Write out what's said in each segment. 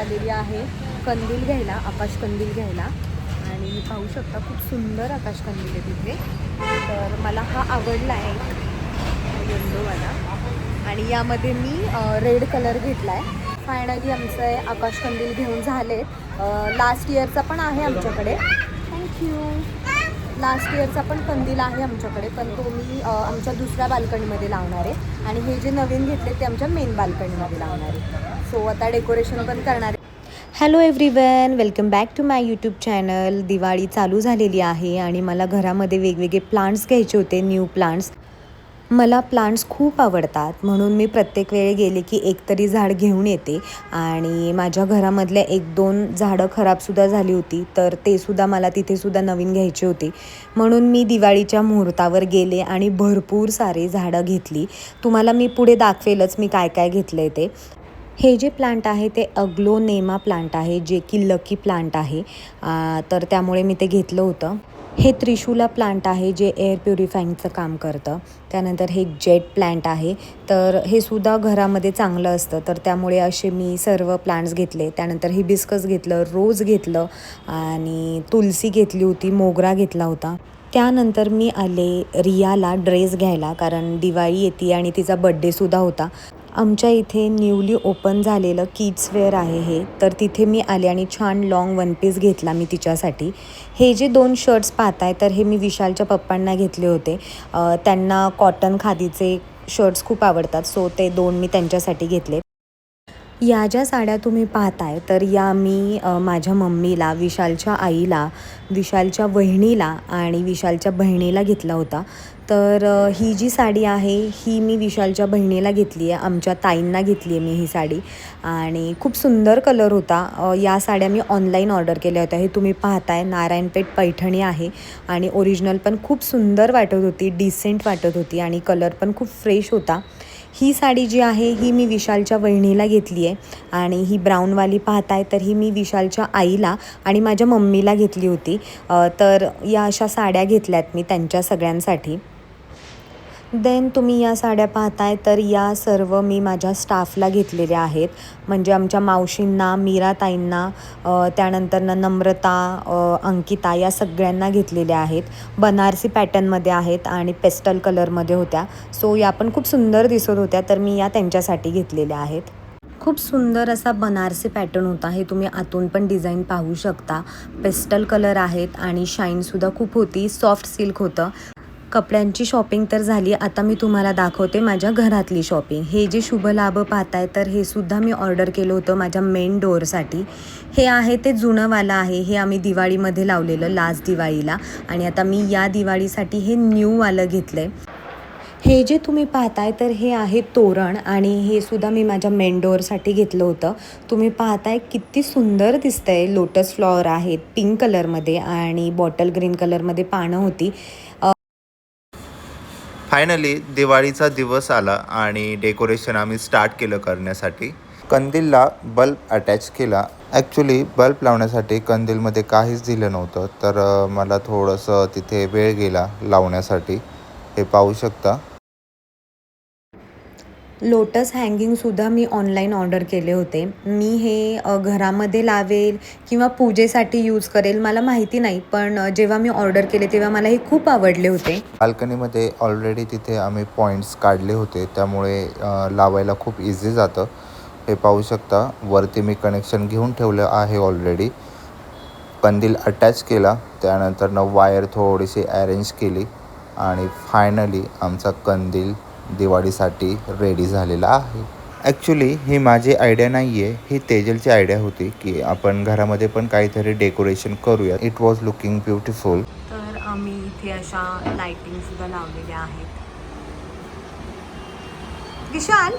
आलेली आहे. कंदील घ्यायला आकाश कंदील घ्यायला. आणि मी पाहू शकता खूप सुंदर आकाश कंदील आहे तिथे. तर मला हा आवडला आहे येल्लोवाला आणि यामध्ये मी रेड कलर घेतला आहे फायनली आमचं आहे आकाश कंदील घेऊन झाले लास्ट इयरचा पण आहे आमच्याकडे. थँक्यू लास्ट इयरचा पण कंदील आहे आमच्याकडे. पण तो मी आमच्या दुसऱ्या बाल्कनीमध्ये लावणार आहे. आणि हे जे नवीन घेतले ते आमच्या मेन बाल्कनीमध्ये लावणार आहे. सो आता डेकोरेशन पण करणार आहे. Hello everyone welcome back to my YouTube channel Diwali चालू झालेली आहे आणि मला घरामध्ये वेगवेगळे प्लांट्स घ्यायचे होते न्यू प्लांट्स मला प्लांट्स खूप आवडतात म्हणून मी प्रत्येक वेळी गेले की एकतरी झाड घेऊन येते. आणि माझ्या घरामधल्या एक दोन झाडं खराबसुद्धा झाली होती तर ते सुद्धा मला तिथेसुद्धा नवीन घ्यायचे होते. म्हणून मी दिवाळीच्या मुहूर्तावर गेले आणि भरपूर सारे झाडं घेतली. तुम्हाला मी पुढे दाखवेलच मी काय काय घेतलं आहे ते. हे जे प्लांट आहे ते अग्लोनेमा प्लांट आहे जे की लकी प्लांट आहे. तर त्यामुळे मी ते घेतलं होतं. हे त्रिशूला प्लांट आहे जे एअर प्युरिफाईंगचं काम करतं. त्यानंतर हे जेट प्लांट आहे. तर हे सुद्धा घरामध्ये चांगलं असतं. तर त्यामुळे असे मी सर्व प्लांट्स घेतले. त्यानंतर हिबिस्कस घेतलं रोज घेतलं आणि तुलसी घेतली होती मोगरा घेतला होता. त्यानंतर मी आले रियाला ड्रेस घ्यायला कारण दिवाळी येते आणि तिचा बड्डेसुद्धा होता. आमच्या इथे न्यूली ओपन झालेलं किड्स वेअर आहे हे. तर तिथे मी आले आणि छान लाँग वन पीस घेतला मी तिच्यासाठी. हे जे दोन शर्ट्स पाहताय तर हे मी विशालच्या पप्पांना घेतले होते. त्यांना कॉटन खादीचे शर्ट्स खूप आवडतात सो ते दोन मी त्यांच्यासाठी घेतले. या ज्या साड्या तुम्ही पाहताय तर या मी माझ्या मम्मीला विशालच्या आईला विशालच्या वहिनीला आणि विशालच्या बहिणीला घेतला होता. तर ही जी साडी आहे ही मी विशालच्या बहिणीला घेतली आहे. आमच्या ताईंना घेतली आहे मी ही साडी. आणि खूप सुंदर कलर होता. या साड्या मी ऑनलाईन ऑर्डर केल्या होत्या. हे तुम्ही पाहताय नारायणपेठ पैठणी आहे आणि ओरिजिनल पण खूप सुंदर वाटत होती डिसेंट वाटत होती आणि कलर पण खूप फ्रेश होता. ही साडी जी आहे ही मी विशालच्या वहिनीला घेतली आहे. आणि ही ब्राऊनवाली पाहताय तर ही मी विशालच्या आईला आणि माझ्या मम्मीला घेतली होती. तर या अशा साड्या घेतल्यात मी त्यांच्या सगळ्यांसाठी. देन तुम्ही या साड्या पाहताय तर या सर्व मी माझ्या स्टाफला घेतलेल्या आहेत. म्हणजे आमच्या मावशींना मीराताईंना त्यानंतरनं त्यानंतर नम्रता अंकिता या सगळ्यांना घेतलेल्या आहेत. बनारसी पॅटर्नमध्ये आहेत आणि पेस्टल कलरमध्ये होत्या. सो या पण खूप सुंदर दिसत होत्या तर मी या त्यांच्यासाठी घेतलेल्या आहेत. खूप सुंदर असा बनारसी पॅटर्न होता. हे तुम्ही आतून पण डिझाईन पाहू शकता. पेस्टल कलर आहेत आणि शाईनसुद्धा खूप होती. सॉफ्ट सिल्क होतं. कपड्यांची शॉपिंग तर झाली आता मी तुम्हाला दाखवते माझ्या घरातली शॉपिंग. हे जे शुभ लाभ पाहताय तर हे सुद्धा मी ऑर्डर केलं होतं माझ्या मेन डोअरसाठी. हे आहे ते जुनंवालं आहे हे आम्ही दिवाळीमध्ये लावलेलं लास्ट दिवाळीला. आणि आता मी या दिवाळीसाठी हे न्यूवालं घेतलं आहे हे जे तुम्ही पाहताय तर हे आहे तोरण आणि हे सुद्धा मी माझ्या मेनडोअरसाठी घेतलं होतं. तुम्ही पाहताय किती सुंदर दिसतंय. लोटस फ्लॉवर आहेत पिंक कलरमध्ये आणि बॉटल ग्रीन कलरमध्ये पानं होती. फायनली दिवाळीचा दिवस आला आणि डेकोरेशन आम्ही स्टार्ट केलं करण्यासाठी. कंदीलला बल्ब अटॅच केला. ॲक्च्युली बल्ब लावण्यासाठी कंदीलमध्ये काहीच दिलं नव्हतं तर मला थोडंसं तिथे वेळ गेला लावण्यासाठी. हे पाहू शकता. लोटस हँगिंगसुद्धा मी ऑनलाईन ऑर्डर केले होते. मी हे घरामध्ये लावेल किंवा पूजेसाठी यूज करेल मला माहिती नाही पण जेव्हा मी ऑर्डर केले तेव्हा मला हे खूप आवडले होते. बाल्कनीमध्ये ऑलरेडी तिथे आम्ही पॉईंट्स काढले होते त्यामुळे लावायला खूप इझी जातं. हे पाहू शकता वरती मी कनेक्शन घेऊन ठेवलं आहे ऑलरेडी कंदील अटॅच केला त्यानंतर न वायर थोडीशी अरेंज केली आणि फायनली आमचा कंदील दिवाळीसाठी रेडी झालेला आहे. ॲक्च्युली ही माझी आयडिया नाही आहे ही तेजलची आयडिया होती की आपण घरामध्ये पण काहीतरी डेकोरेशन करूया. इट वॉज लुकिंग ब्युटिफुल तर आम्ही इथे अशा लाइटिंग सुद्धा लावलेल्या आहेत. विशाल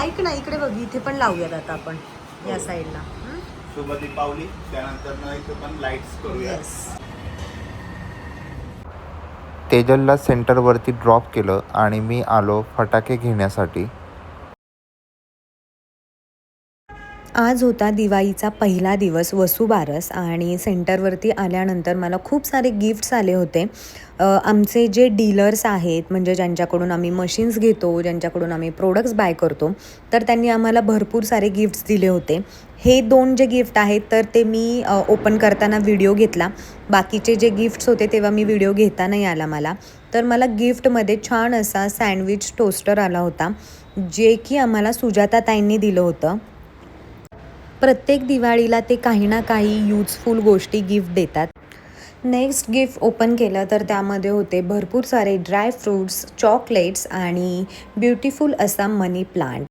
ऐक ना इकडे बघ. इथे पण लावूयात आता आपण या साईडला दीपावली त्यानंतर इथे पण लाईट्स येस तेजलला सेंटरवरती ड्रॉप केलं आणि मी आलो फटाके घेण्यासाठी. आज होता दिवाळीचा पहिला दिवस वसुबारस आणि सेंटरवरती आल्यानंतर मला खूप सारे गिफ्ट्स आले होते. आमचे जे डीलर्स आहेत म्हणजे ज्यांच्याकडून आम्ही मशीन्स घेतो ज्यांच्याकडून आम्ही प्रोडक्ट्स बाय करतो तर त्यांनी आम्हाला भरपूर सारे गिफ्ट्स दिले होते. हे दोन जे गिफ्ट आहेत तर ते मी ओपन करताना व्हिडिओ घेतला. बाकीचे जे गिफ्ट्स होते तेव्हा मी व्हिडिओ घेता नाही आला मला. तर मला गिफ्टमध्ये छान असा सँडविच टोस्टर आला होता जे की आम्हाला सुजाताताईंनी दिलं होतं. प्रत्येक दिवाळीला ते काही ना काही यूजफुल गोष्टी गिफ्ट देतात. नेक्स्ट गिफ्ट ओपन केलं तर त्यामध्ये होते भरपूर सारे ड्राय फ्रूट्स चॉकलेट्स आणि ब्युटिफुल असा मनी प्लांट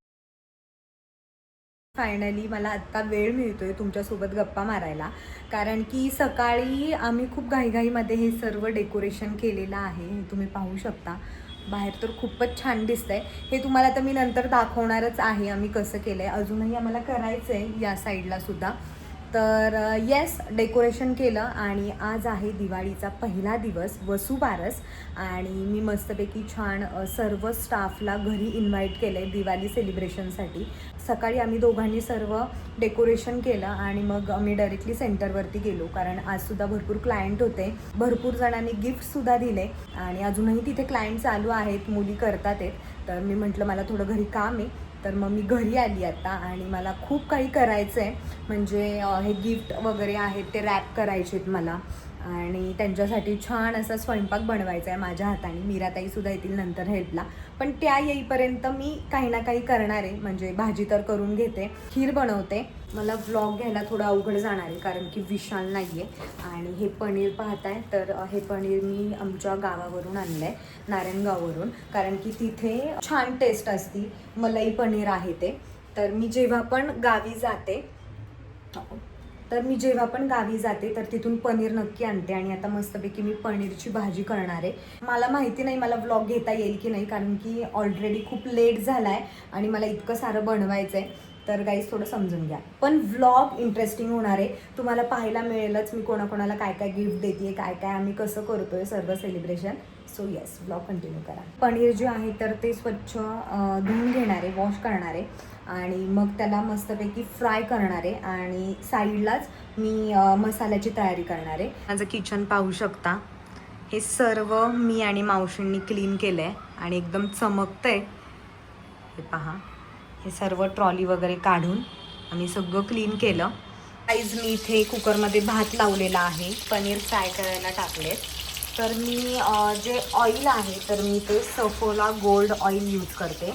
फायनली मला आत्ता वेळ मिळतो आहे तुमच्यासोबत गप्पा मारायला. कारण की सकाळी आम्ही खूप घाईघाईमध्ये हे सर्व डेकोरेशन केलेलं आहे हे तुम्ही पाहू शकता. बाहेर तर खूपच छान दिसतंय. हे तुम्हाला तर मी नंतर दाखवणारच आहे आम्ही कसं केलं आहे अजूनही आम्हाला करायचं आहे या साईडला सुद्धा. तर येस डेकोरेशन केलं आणि आज आहे दिवाळीचा पहिला दिवस वसुबारस. आणि मी मस्तपैकी छान सर्व स्टाफला घरी इन्व्हाइट केलं आहे दिवाळी सेलिब्रेशनसाठी सकाळी आम्ही दोघांनी सर्व डेकोरेशन केलं आणि मग आम्ही डायरेक्टली सेंटरवरती गेलो. कारण आजसुद्धा भरपूर क्लायंट होते. भरपूर जणांनी गिफ्टसुद्धा दिले. आणि अजूनही तिथे क्लायंट चालू आहेत मुली करतात आहेत. तर मी म्हटलं मला थोडं घरी काम आहे. तर मग मी घरी आली आता आणि मला खूप काही करायचं आहे म्हणजे हे गिफ्ट वगैरे आहेत ते रॅप करायचे आहेत मला. आणि त्यांच्यासाठी छान असा स्वयंपाक बनवायचा आहे माझ्या हाताने. मीराताईसुद्धा येतील नंतर हेल्पला पण त्या येईपर्यंत मी काही ना काही करणार आहे म्हणजे भाजी तर करून घेते खीर बनवते. मला व्लॉग घ्यायला थोडं अवघड जाणार आहे कारण की विशाल नाही आहे आणि हे पनीर पाहताय तर हे पनीर मी आमच्या गावावरून आणलं आहे नारायणगाववरून. कारण की तिथे छान टेस्ट असती. मलाई पनीर आहे ते. तर मी जेव्हा पण गावी जाते तर मी जेव्हा पण गावी जाते तर तिथून पनीर नक्की आणते आणि आता मस्तपैकी मी पनीरची भाजी करणार आहे. मला माहिती नाही मला व्लॉग घेता येईल की नाही कारण की ऑलरेडी खूप लेट झाला आहे आणि मला इतकं सारं बनवायचं आहे तर गाईज थोडं समजून घ्या. पण व्लॉग इंटरेस्टिंग होणार आहे. तुम्हाला पाहायला मिळेलच मी कोणाकोणाला काय काय गिफ्ट देते काय काय आम्ही कसं करतोय सर्व celebration so yes blog continue करा. पनीर जे आहे तर ते स्वच्छ धुवून घेणार आहे वॉश करणार आहे. आणि मग त्याला मस्तपैकी फ्राय करणार आहे. आणि साईडलाच मी मसाल्याची तयारी करणार आहे. माझं किचन पाहू शकता. हे सर्व मी आणि मावशींनी क्लीन केलं आहे आणि एकदम चमकतंय. हे पहा. हे सर्व ट्रॉली वगैरे काढून आम्ही सगळं क्लीन केलं. आईज मी इथे कुकरमध्ये भात लावलेला आहे. पनीर फ्राय करायला टाकले तर मी जे ऑइल आहे तर मी ते सफोला गोल्ड ऑइल यूज करते.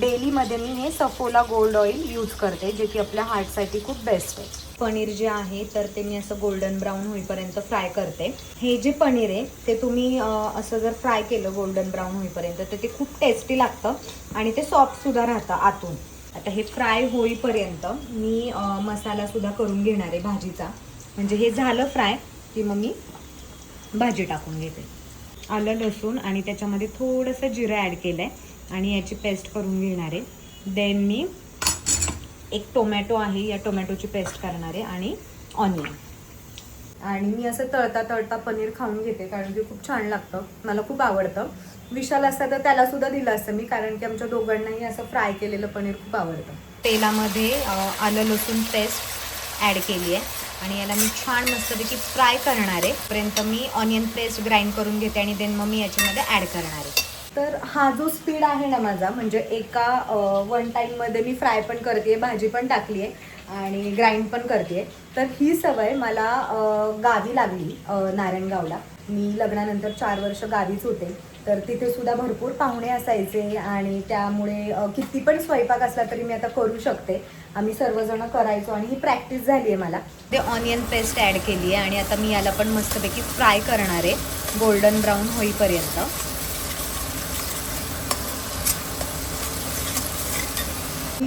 डेलीमध्ये मी हे सफोला गोल्ड ऑइल यूज करते जे की आपल्या हार्टसाठी खूप बेस्ट आहे. पनीर जे आहे तर ते मी असं गोल्डन ब्राऊन होईपर्यंत फ्राय करते. हे जे पनीर आहे ते तुम्ही असं जर फ्राय केलं गोल्डन ब्राऊन होईपर्यंत तर ते खूप टेस्टी लागतं आणि ते सॉफ्टसुद्धा राहतं आतून. आता हे फ्राय होईपर्यंत मी मसालासुद्धा करून घेणार आहे भाजीचा. म्हणजे हे झालं फ्राय की मग मी भाजी टाकून घेते. आलं लसूण आणि त्याच्यामध्ये थोडंसं जिरं ॲड केलं आहे आणि याची पेस्ट करून घेणार आहे. देन मी एक टोमॅटो आहे या टोमॅटोची पेस्ट करणार आहे आणि ऑनियन आणि मी असं तळता तळता पनीर खाऊन घेते कारण की खूप छान लागतं. मला खूप आवडतं. विशाल असतं तर त्याला सुद्धा दिलं असतं मी कारण की आमच्या दोघांनाही असं फ्राय केलेलं पनीर खूप आवडतं. तेलामध्ये आलं लसूण पेस्ट ॲड केली आहे. आणि याला मी छान मस्तपैकी फ्राय करणार आहे. पर्यंत मी ऑनियन पेस्ट ग्राइंड करून घेते आणि देन मग मी याच्यामध्ये ॲड करणार आहे. तर हा जो स्पीड आहे ना माझा म्हणजे एका वन टाईममध्ये मी फ्राय पण करते भाजी पण टाकली आहे आणि ग्राइंड पण करते तर ही सवय मला गावी लागली नारायणगावला. मी लग्नानंतर चार वर्ष गावीच होते. तर तिथे सुद्धा भरपूर पाहुणे असायचे आणि त्यामुळे किती पण स्वयंपाक असला तरी मी आता करू शकते. आम्ही सर्वजण करायचो आणि ही प्रॅक्टिस झाली आहे मला. ते ऑनियन पेस्ट ॲड केली आहे आणि आता मी याला पण मस्तपैकी फ्राय करणार आहे गोल्डन ब्राऊन होईपर्यंत.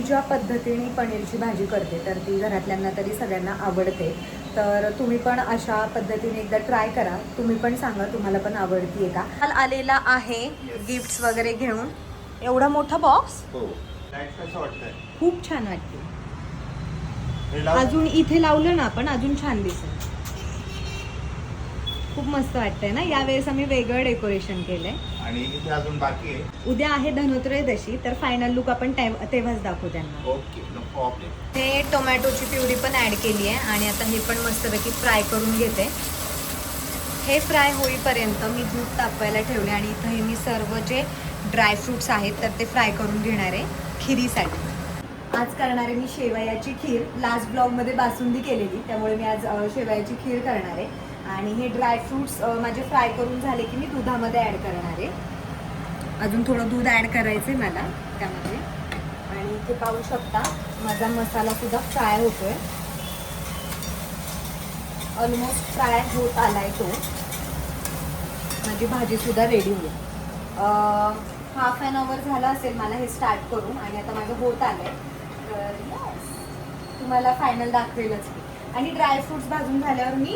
ज्या पद्धतीने पनीरची भाजी करते तर ती घरातल्यांना तरी सगळ्यांना आवडते. तर तुम्ही पण अशा पद्धतीने एकदा ट्राय करा. तुम्ही पण सांगा तुम्हाला पण आवडतीये का? काल आलेला आहे गिफ्ट्स वगैरे घेऊन. एवढा मोठा बॉक्स हो. खूप छान वाटते. अजून इथे लावलं ना आपण अजून छान दिसेल. खूप मस्त वाटतंय ना? यावेळेस आम्ही वेगळं डेकोरेशन केलंय. आणि इथे अजून बाकी आहे. उद्या आहे धनोत्रयोदशी तर फायनल लुक आपण टाइम तेव्हाच दाखवू त्यांना. ओके नो प्रॉब्लेम हे टोमॅटोची प्युरी पण ॲड केली आहे आणि आता हे पण मस्तपैकी फ्राय करून घेते. हे फ्राय होईपर्यंत मी दूध तापवायला ठेवले आणि इथं हे मी सर्व जे ड्रायफ्रुट्स आहेत तर ते फ्राय करून घेणार आहे खिरीसाठी. आज करणार आहे मी शेवयाची खीर. लास्ट ब्लॉगमध्ये बासुंदी केलेली त्यामुळे मी आज अ, शेवयाची खीर करणार आहे. आणि हे ड्रायफ्रुट्स माझे फ्राय करून झाले की मी दुधामध्ये ॲड करणार आहे. अजून थोडं दूध ॲड करायचं आहे मला त्यामध्ये. आणि इथे पाहू शकता माझा मसालासुद्धा फ्राय होतो आहे ऑलमोस्ट फ्राय होत आलाय तो. माझी भाजीसुद्धा रेडी होईल. हाफ ॲन आवर झाला असेल मला हे स्टार्ट करून आणि आता माझं होत आलं आहे तर तुम्हाला फायनल दाखवेलच आणि ड्रायफ्रुट्स भाजून झाल्यावर मी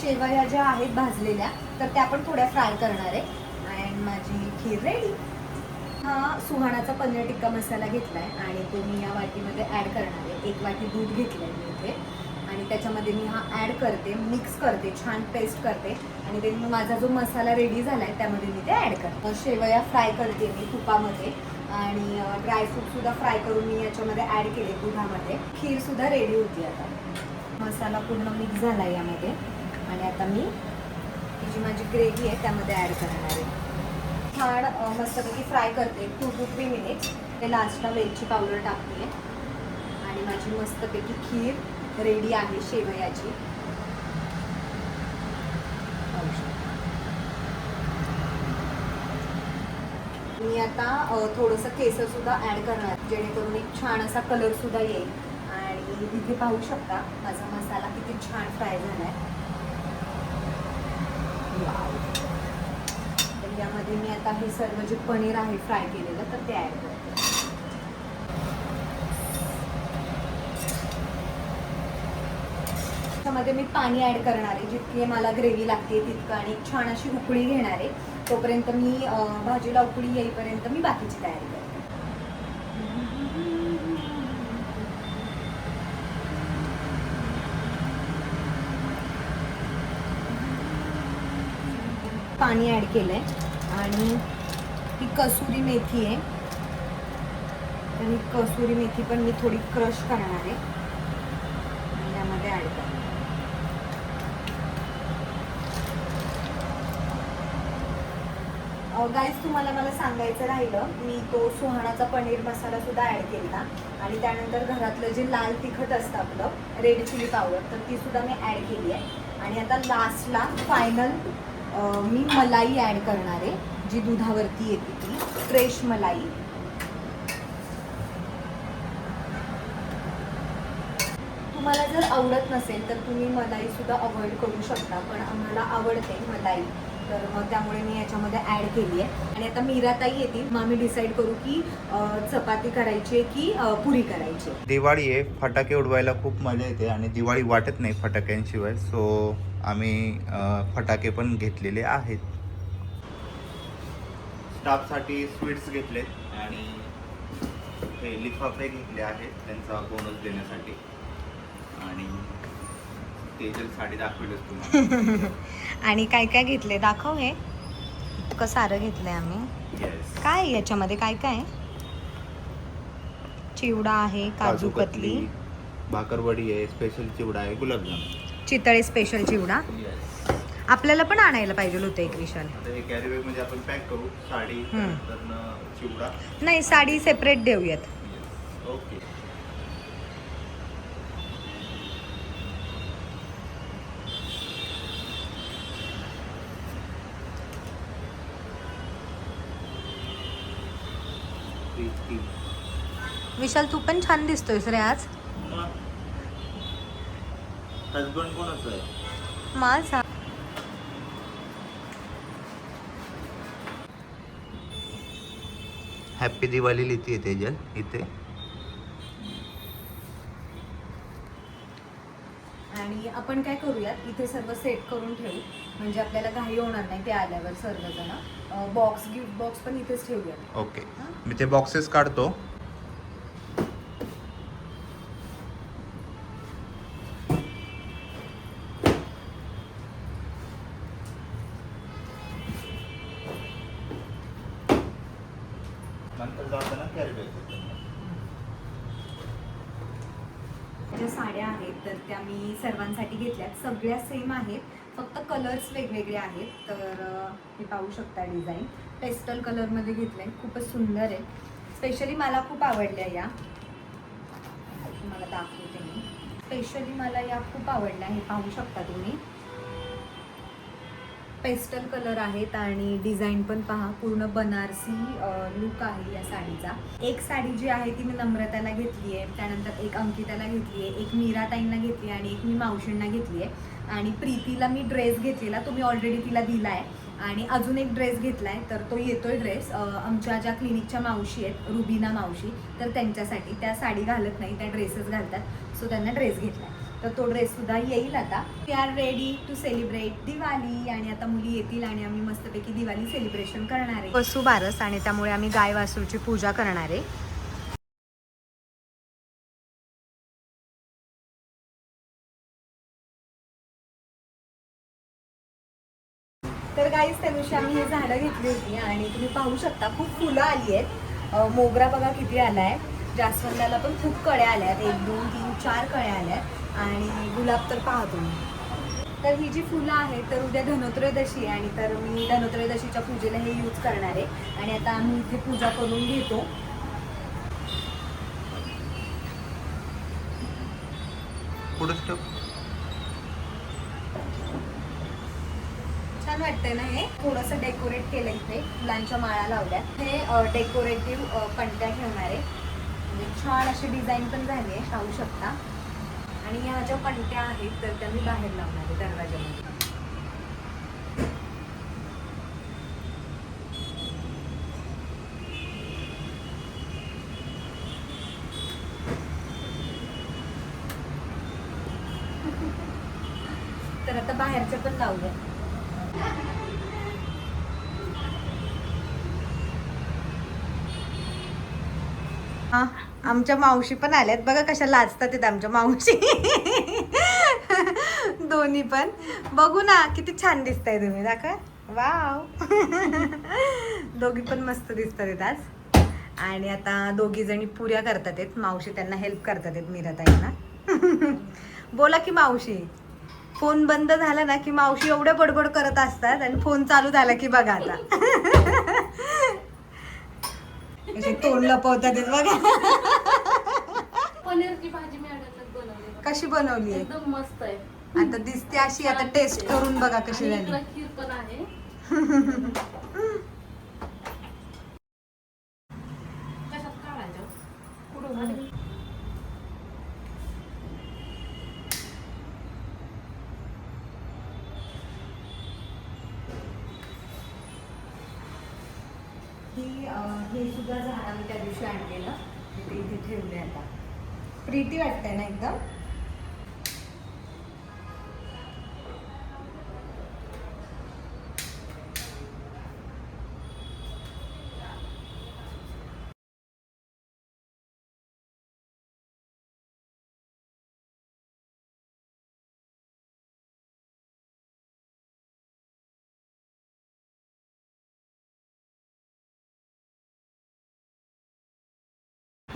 शेवया ज्या आहेत भाजलेल्या तर त्या पण थोड्या फ्राय करणार आहे. अँड माझी खीर रेडी हा सुहाणाचा पनीर टिक्का मसाला घेतला आहे आणि तो मी या वाटीमध्ये ॲड करणार आहे. एक वाटी दूध घेतलंय मी इथे. आणि त्याच्यामध्ये मी हा ॲड करते मिक्स करते छान पेस्ट करते. आणि ते माझा जो मसाला रेडी झाला आहे त्यामध्ये मी ते ॲड करते. शेवया फ्राय करते मी तुपामध्ये. आणि ड्रायफ्रूटसुद्धा फ्राय करून मी याच्यामध्ये ॲड केले दुधामध्ये. खीरसुद्धा रेडी होती आता. मसाला पूर्ण मिक्स झाला यामध्ये. आणि आता मी ही जी माझी ग्रेव्ही आहे त्यामध्ये ॲड करणार आहे. छान मस्तपैकी फ्राय करते. टू टू थ्री मिनिट्स ते लास्टला वेलची पावडर टाकते. आणि माझी मस्तपैकी खीर रेडी आहे शेवयाची. मी आता थोडंसं केसरसुद्धा ॲड करणार जेणेकरून एक छान असा कलरसुद्धा येईल. तुम्ही इथे पाहू शकता. माझा मसाला किती छान फ्राय झालाय. आहे तर यामध्ये मी आता हे सर्व जे पनीर आहे फ्राय केलेलं तर ते ॲड करते. त्याच्यामध्ये मी पाणी ॲड करणार आहे. जितकी मला ग्रेव्ही लागते तितकं आणि छान अशी उकळी घेणार आहे. तोपर्यंत मी भाजीला उकळी येईपर्यंत मी बाकीची तयारी करते. पाणी ॲड केलंय. आणि ही कसुरी मेथी आहे. आणि कसुरी मेथी पण मी थोडी क्रश करणार आहे. आणि यामध्ये ॲड करणार गाईज तुम्हाला मला सांगायचं राहिलं मी तो सुहाणाचा पनीर मसाला सुद्धा ॲड केला आणि त्यानंतर घरातलं जे लाल तिखट असतं आपलं रेड चिली पावडर तर ती सुद्धा मी ॲड केली आहे. आणि आता लास्टला फायनल मी मलाई ॲड करणार आहे जी दुधावरती येते ती. फ्रेश मलाई. तुम्हाला जर आवडत नसेल तर तुम्ही मलाई सुद्धा अवॉइड करू शकता पण आम्हाला आवडते मलाई. तर मग त्यामुळे मी याच्यामध्ये ॲड केली आहे आणि आता मीराताई येतील. मग आम्ही डिसाईड करू की चपाती करायची आहे की पुरी करायची. आहे. दिवाळी आहे. फटाके उडवायला खूप मजा येते आणि दिवाळी वाटत नाही फटाक्यांशिवाय. सो आम्ही फटाके पण घेतलेले आहेत. स्टाफसाठी स्वीट्स घेतले आणि हे लिफाफे घेतले आहेत. त्यांचा बोनस देण्यासाठी. आणि तेजल साडी दाखवलीच तुम्हाला. आणि काय काय घेतले दाखव हे. इतकं सारं घेतलंय आम्ही. येस काय याच्यामध्ये? काय काय? आहे? चिवडा आहे काजू कतली. भाकरवडी आहे स्पेशल चिवडा आहे गुलाबजाम. चितळे स्पेशल चिवडा. येस आपल्याला पण आणायला पाहिजे होतं एक विशाल. आता हे कॅरी बॅगमध्ये आपण पॅक करू साडी हम्म. नंतर चिवडा. नाही साडी सेपरेट देऊयात. ओके प्रीती विशाल तू पण छान दिसतोयस रे आज. हजबंड कोणाचं आहे? माझा. हॅप्पी दिवाळी लिहिते तेजल इथे. आणि आपण काय करूयात इथे सर्व सेट करून ठेवू. म्हणजे आपल्याला घाई होणार नाही ते आल्यावर सर्वजण. बॉक्स गिफ्ट बॉक्स पण इथेच ठेवूयात. ओके मी ते बॉक्सेस काढतो. कलर्स वेगवेगळे आहेत तर अं, हे पाहू शकता डिझाईन पेस्टल कलरमध्ये घेतलं आहे खूपच सुंदर आहे. स्पेशली मला खूप आवडल्या या. तुम्हाला दाखवते मी. स्पेशली मला या खूप आवडल्या हे पाहू शकता तुम्ही. पेस्टल कलर आहेत आणि डिझाईन पण पहा पूर्ण बनारसी लुक आहे या साडीचा. एक साडी जी आहे ती मी नम्रताला घेतली आहे त्यानंतर एक अंकिताला घेतली आहे एक मीराताईंना घेतली आहे आणि एक मी मावशींना घेतली आहे आणि प्रीतीला मी ड्रेस घेतलेला तो मी ऑलरेडी तिला दिला आहे आणि अजून एक ड्रेस घेतला आहे तर तो येतोय ड्रेस आमच्या ज्या क्लिनिकच्या मावशी आहेत रुबीना मावशी तर त्यांच्यासाठी. त्या साडी घालत नाही त्या ड्रेसेस घालतात. सो त्यांना ड्रेस घेतला आहे तर तो ड्रेस सुद्धा येईल आता. We are ready to celebrate Diwali. आणि आता मुली येतील आणि आम्ही मस्तपैकी दिवाळी सेलिब्रेशन करणार आहे. वसू बारस आणि त्यामुळे आम्ही गाय वासूची पूजा करणार आहे. झाडं घेतली होती आणि तुम्ही पाहू शकता खूप फुलं आली आहेत. मोगरा बघा किती आला आहे जास्वंदाला पण खूप कळ्या आल्या आहेत. एक दोन तीन चार कळ्या आल्या आहेत. आणि गुलाब तर पाहतो मी. तर ही जी फुलं आहेत तर उद्या धनोत्रयोदशी आहे आणि तर मी धनोत्रयोदशीच्या पूजेला हे यूज करणार आहे. आणि आता आम्ही इथे पूजा करून घेतो. पुढे छान वाटतंय ना हे. थोडंसं डेकोरेट केलं इथे. फुलांच्या माळा लावल्या हे डेकोरेटिव्ह पणत्या ठेवणार आहे. म्हणजे छान अशी डिझाईन पण झाली आहे. पाहू शकता. आणि ह्या ज्या पंट्या आहेत तर त्या मी बाहेर लावणार आहे दरवाजामध्ये तर आता बाहेरच्या पण लावूया हा आमच्या मावशी पण आल्यात. बघा कशा लाजतात आहेत आमच्या मावशी. दोन्ही पण. बघू ना किती छान दिसत आहे तुम्ही. दाखवा. वाव. दोघी पण मस्त दिसतात आहेत आज. आणि आता दोघी जणी पुऱ्या करतात आहेत. मावशी त्यांना हेल्प करतात आहेत मीराताईंना. बोला की मावशी. फोन बंद झाला ना की मावशी एवढ्या बडबड करत असतात आणि फोन चालू झाला की बघा आता. अशी तोंड लपवतात बघा. पनीरची भाजी मी अडकत बनवली कशी बनवली आहे? एकदम मस्त आहे. आता दिसते अशी आता टेस्ट करून बघा कशी झाली. खीर पण आहे. की हे सुद्धा झाड आम्ही त्या दिवशी आणलेलं. ते इथे ठेवले आता. प्रीती वाटते ना एकदम?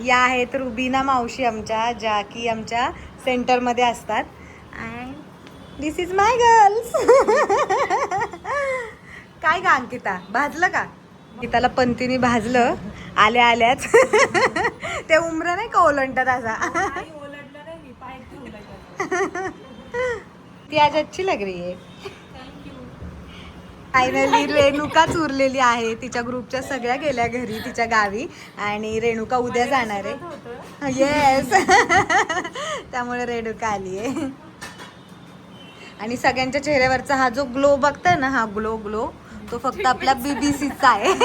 या आहेत रुबीना मावशी आमच्या ज्या की आमच्या सेंटरमध्ये असतात. And this is my girls काय का अंकिता? भाजलं का? अंकिताला पंतीने भाजलं. आल्या आल्याच. ते उमरा नाही का ओलंटत असा? ती आज अच्छी लग रही है फायनली रेणुकाच उरलेली आहे. तिच्या ग्रुपच्या सगळ्या गेल्या घरी तिच्या गावी. आणि रेणुका उद्या जाणार आहे. येस त्यामुळे रेणुका आली आहे. आणि सगळ्यांच्या चेहऱ्यावरचा हा जो ग्लो बघताय ना हा ग्लो ग्लो तो फक्त आपल्या बीबीसीचा आहे.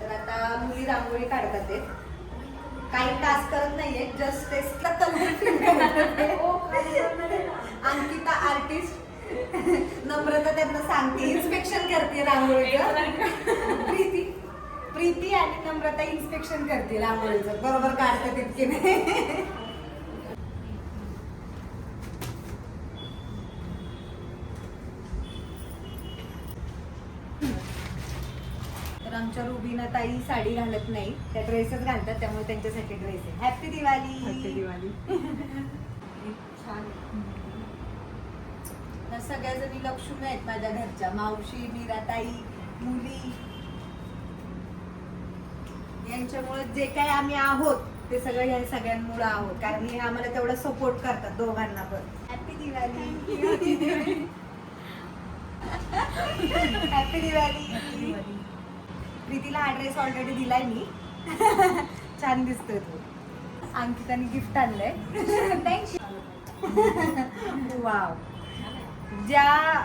तर आता मुली रांगोळी काढतात काही टास्क करत नाहीये जस्ट टेस्टला अंकिता आर्टिस्ट नम्रता त्यांना सांगते. इन्स्पेक्शन करते रांगोळीचं. प्रीती प्रीती आणि नम्रता इन्स्पेक्शन करते रांगोळीचं. बरोबर काढतात इतके नाही तर आमच्या आमच्या रुबीना ताई साडी घालत नाही. त्या ड्रेसच घालतात त्यामुळे त्यांच्यासाठी ड्रेस आहे. हॅपी दिवाळी हॅपी दिवाळी छान सगळ्या जणी लक्ष्मी आहेत माझ्या घरच्या. मावशी मीराताई मुली. यांच्यामुळे जे काही आम्ही आहोत ते सगळं या सगळ्यांमुळे आहोत. कारण हे आम्हाला तेवढं सपोर्ट करतात दोघांना पण. हॅपी दिवाळी हॅपी दिवाळी प्रीतीला हा ड्रेस ऑलरेडी दिलाय मी. छान दिसतोय तो. अंकिताने गिफ्ट आणलंय. थँक्यू वाव ज्या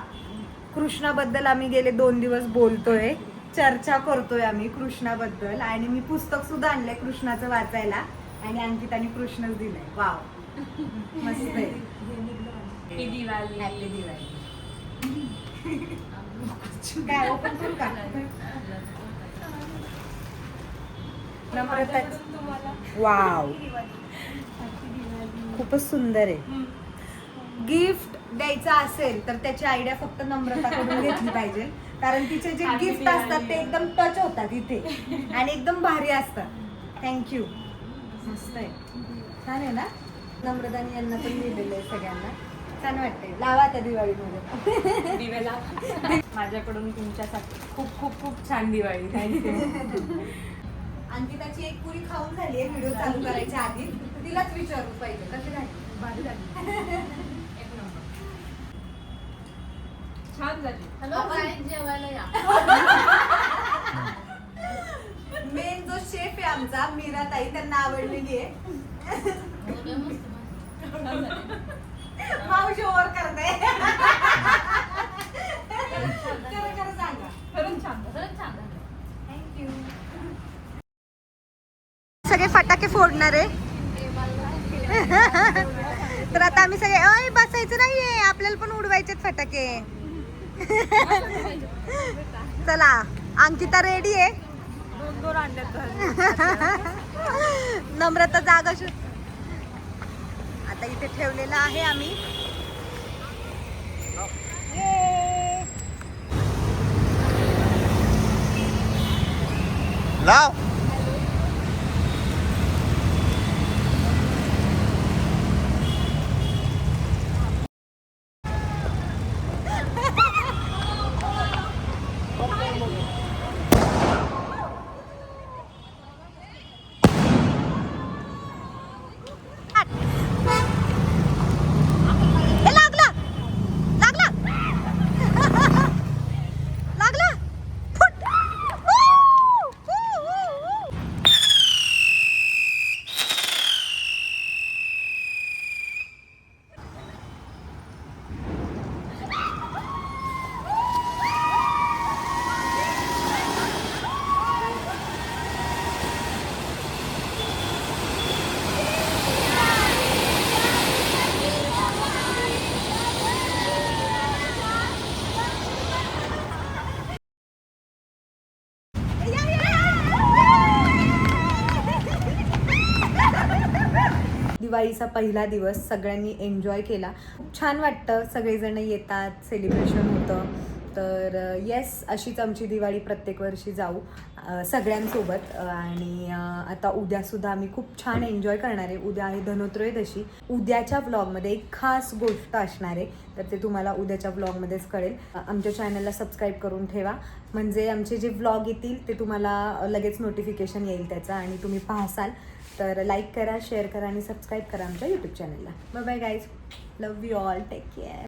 कृष्णाबद्दल आम्ही गेले दोन दिवस बोलतोय चर्चा करतोय आम्ही कृष्णाबद्दल आणि मी पुस्तक सुद्धा आणलंय कृष्णाचं वाचायला आणि अंकिताने कृष्णच दिलाय. वाव मस्त आहे. दिवाळी काय ओपन करू का? नम्रता वाव खूपच सुंदर आहे. गिफ्ट द्यायचं असेल तर त्याची आयडिया फक्त नम्रताकडून घेतली पाहिजे. कारण तिचे जे गिफ्ट असतात. ते एकदम टच होतात इथे. आणि एकदम भारी असतात. थँक्यू मस्त आहे. छान आहे ना? नम्रताने यांना पण लिहिलेलं आहे सगळ्यांना. छान वाटते लावा त्या दिवाळीमध्ये. दिवेला. माझ्याकडून तुमच्यासाठी खूप खूप खूप छान दिवाळी. थँक्यू अंकिताची एक पुरी खाऊन झाली आहे व्हिडिओ चालू करायच्या आधी. तिलाच विचारू पाहिजे. कशी झाली भारी झाली. एक नंबर. छान झाली. हॅलो जेवायला या. मेन जो शेफ आहे आमचा मीरा ताई त्यांना आवडलेली आहे. मावशी ओव्हर करते खरं खरं सांगा खरंच छान खरंच छान झालं थँक्यू सगळे फटाके फोडणार आहे. तर आता आम्ही सगळे अय बसायचं नाहीये. आपल्याला पण उडवायचे फटाके. चला अंकिता रेडी आहे. नम्रता जागा शोध. आता इथे ठेवलेला आहे आम्ही. ये. लाव. दिवाळीचा पहिला दिवस सगळ्यांनी एन्जॉय केला. खूप छान वाटतं. सगळेजण येतात सेलिब्रेशन होतं. तर येस अशीच आमची दिवाळी प्रत्येक वर्षी जाऊ सगळ्यांसोबत. आणि आता उद्यासुद्धा आम्ही खूप छान एन्जॉय करणार आहे. उद्या आहे धनोत्रयोदशी. उद्याच्या व्लॉगमध्ये एक खास गोष्ट असणार आहे. तर ते तुम्हाला उद्याच्या व्लॉगमध्येच कळेल. आमच्या चॅनलला सबस्क्राईब करून ठेवा. म्हणजे आमचे जे व्लॉग येतील ते तुम्हाला लगेच नोटिफिकेशन येईल त्याचं. आणि तुम्ही पाहसाल. तर लाईक करा शेअर करा आणि सबस्क्राईब करा आमच्या यूट्यूब चॅनलला bye bye guys love you all take care